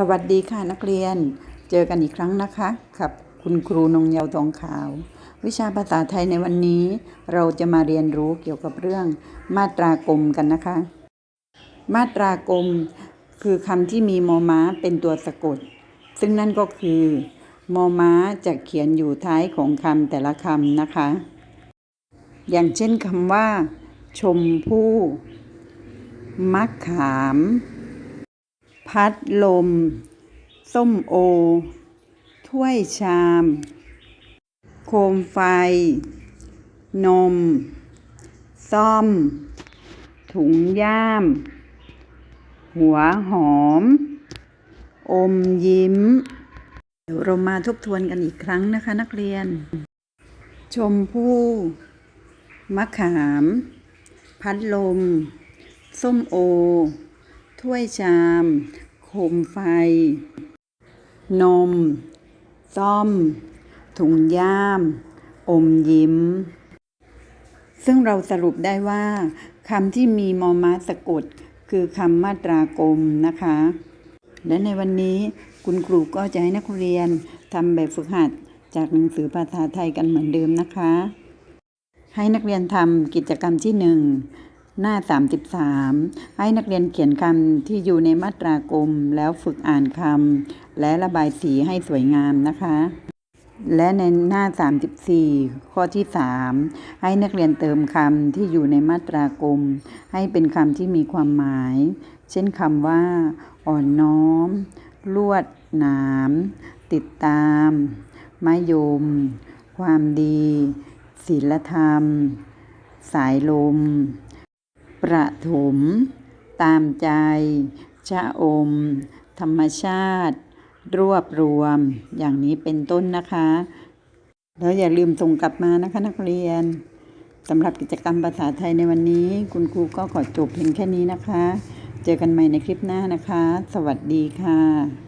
สวัสดีค่ะนักเรียน เจอกันอีกครั้งนะคะกับคุณครูนงเยาวทองขาว วิชาภาษาไทยในวันนี้ เราจะมาเรียนรู้เกี่ยวกับเรื่อง มาตรากลมกันนะคะ มาตรากลมคือคำที่มีมอม้าเป็นตัวสะกด ซึ่งนั่นก็คือมอม้าจะเขียนอยู่ท้ายของคำแต่ละคำนะคะ อย่างเช่นคำว่า ชมพู่มะขาม พัดลม ส้มโอ ถ้วยชาม โคมไฟ นม ซ่อม ถุงย่าม หัวหอม อมยิ้ม เดี๋ยวเรามาทบทวนกันอีกครั้งนะคะนักเรียน ชมพู่มะขาม พัดลม ส้มโอ ถ้วยชาม มไฟ นม ซ่อม ถุงย่าม อมยิ้ม ซึ่งเราสรุปได้ว่าคำที่มีมอม้าสะกด คือคำมาตรากลมนะคะ และในวันนี้คุณครูก็จะให้นักเรียนทำแบบฝึกหัดจากหนังสือภาษาไทยกันเหมือนเดิมนะคะ ให้นักเรียนทำกิจกรรมที่หนึ่ง หน้า 33 ให้นักเรียนเขียนคำที่อยู่ในมาตรากลม แล้วฝึกอ่านคำและระบายสีให้สวยงามนะคะ และในหน้า 34 ข้อที่ 3 ให้นักเรียนเติมคำที่อยู่ในมาตรากลม ให้เป็นคำที่มีความหมาย เช่นคำว่า อ่อนน้อม ลวดหนาม ติดตามมะยม ความดี ศีลธรรม สายลม ประถม ตามใจ ชะอม ธรรมชาติ รวบรวม อย่างนี้เป็นต้นนะคะ แล้วอย่าลืมส่งกลับมานะคะนักเรียนสำหรับกิจกรรมภาษาไทยในวันนี้ คุณครูก็ขอจบเพียงแค่นี้นะคะ เจอกันใหม่ในคลิปหน้านะคะ สวัสดีค่ะ